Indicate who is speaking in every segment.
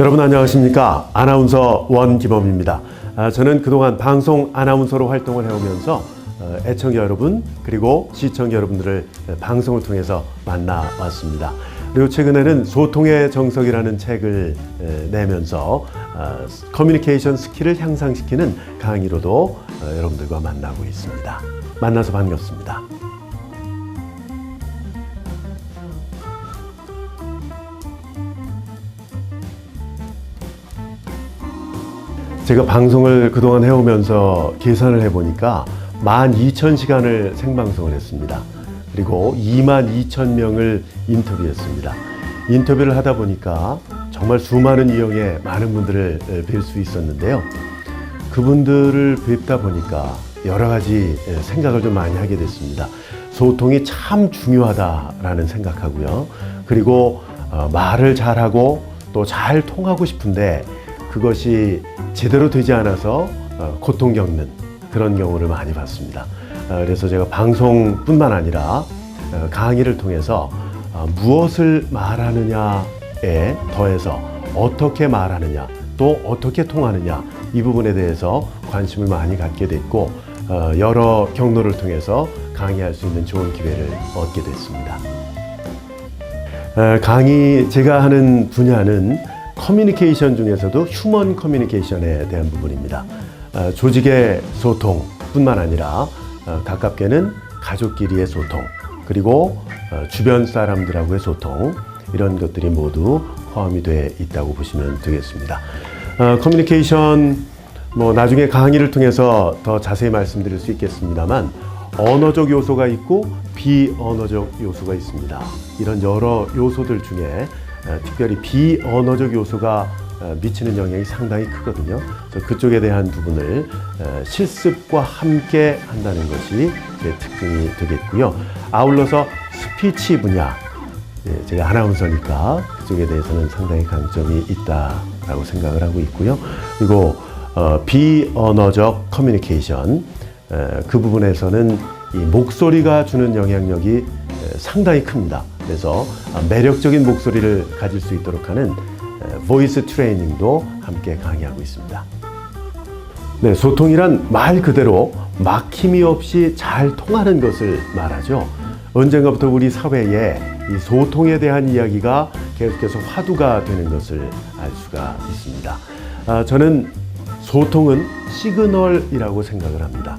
Speaker 1: 여러분 안녕하십니까 아나운서 원기범입니다. 아, 저는 그동안 방송 아나운서로 활동을 해오면서 어, 애청자 여러분 그리고 시청자 여러분들을 방송을 통해서 만나왔습니다. 그리고 최근에는 소통의 정석이라는 책을 에, 내면서 어, 커뮤니케이션 스킬을 향상시키는 강의로도 어, 여러분들과 만나고 있습니다. 만나서 반갑습니다. 제가 방송을 그동안 해오면서 계산을 해보니까 12,000시간을 생방송을 했습니다. 그리고 22,000명을 인터뷰했습니다. 인터뷰를 하다 보니까 정말 수많은 이용의 많은 분들을 뵐 수 있었는데요. 그분들을 뵙다 보니까 여러 가지 생각을 좀 많이 하게 됐습니다. 소통이 참 중요하다라는 생각하고요. 그리고 어, 말을 잘하고 또 잘 통하고 싶은데 그것이 제대로 되지 않아서 어, 고통 겪는 그런 경우를 많이 봤습니다. 어, 그래서 제가 방송뿐만 아니라 어, 강의를 통해서 어, 무엇을 말하느냐에 더해서 어떻게 말하느냐 또 어떻게 통하느냐 이 부분에 대해서 관심을 많이 갖게 됐고 어, 여러 경로를 통해서 강의할 수 있는 좋은 기회를 얻게 됐습니다. 어, 강의 제가 하는 분야는 커뮤니케이션 중에서도 휴먼 커뮤니케이션에 대한 부분입니다. 어, 조직의 소통뿐만 아니라 어, 가깝게는 가족끼리의 소통 그리고 어, 주변 사람들하고의 소통 이런 것들이 모두 포함이 돼 있다고 보시면 되겠습니다. 어, 커뮤니케이션 뭐 나중에 강의를 통해서 더 자세히 말씀드릴 수 있겠습니다만 언어적 요소가 있고 비언어적 요소가 있습니다. 이런 여러 요소들 중에 어, 특별히 비언어적 요소가 어, 미치는 영향이 상당히 크거든요. 그래서 그쪽에 대한 부분을 어, 실습과 함께 한다는 것이 제 특징이 되겠고요. 아울러서 스피치 분야, 예, 제가 아나운서니까 그쪽에 대해서는 상당히 강점이 있다라고 생각을 하고 있고요. 그리고 어, 비언어적 커뮤니케이션 에, 그 부분에서는 이 목소리가 주는 영향력이 에, 상당히 큽니다. 그래서 아, 매력적인 목소리를 가질 수 있도록 하는 에, 보이스 트레이닝도 함께 강의하고 있습니다. 네, 소통이란 말 그대로 막힘이 없이 잘 통하는 것을 말하죠. 언젠가부터 우리 사회에 이 소통에 대한 이야기가 계속해서 화두가 되는 것을 알 수가 있습니다. 아, 저는 소통은 시그널이라고 생각을 합니다.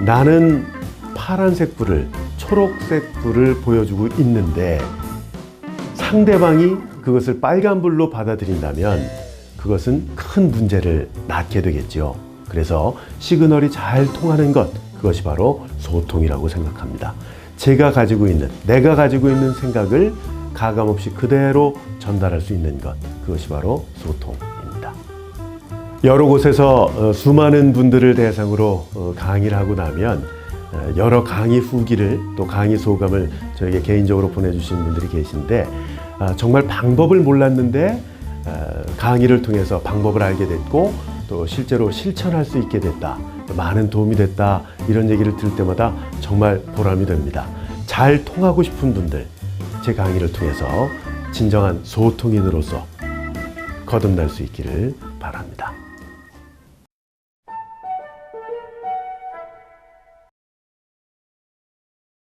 Speaker 1: 나는 파란색 불을, 초록색 불을 보여주고 있는데 상대방이 그것을 빨간 불로 받아들인다면 그것은 큰 문제를 낳게 되겠죠. 그래서 시그널이 잘 통하는 것, 그것이 바로 소통이라고 생각합니다. 제가 가지고 있는, 내가 가지고 있는 생각을 가감 없이 그대로 전달할 수 있는 것, 그것이 바로 소통입니다. 여러 곳에서 어, 수많은 분들을 대상으로 어, 강의를 하고 나면 어, 여러 강의 후기를 또 강의 소감을 저에게 개인적으로 보내주신 분들이 계신데 아, 정말 방법을 몰랐는데 어, 강의를 통해서 방법을 알게 됐고 또 실제로 실천할 수 있게 됐다 많은 도움이 됐다 이런 얘기를 들을 때마다 정말 보람이 됩니다 잘 통하고 싶은 분들 제 강의를 통해서 진정한 소통인으로서 거듭날 수 있기를 바랍니다.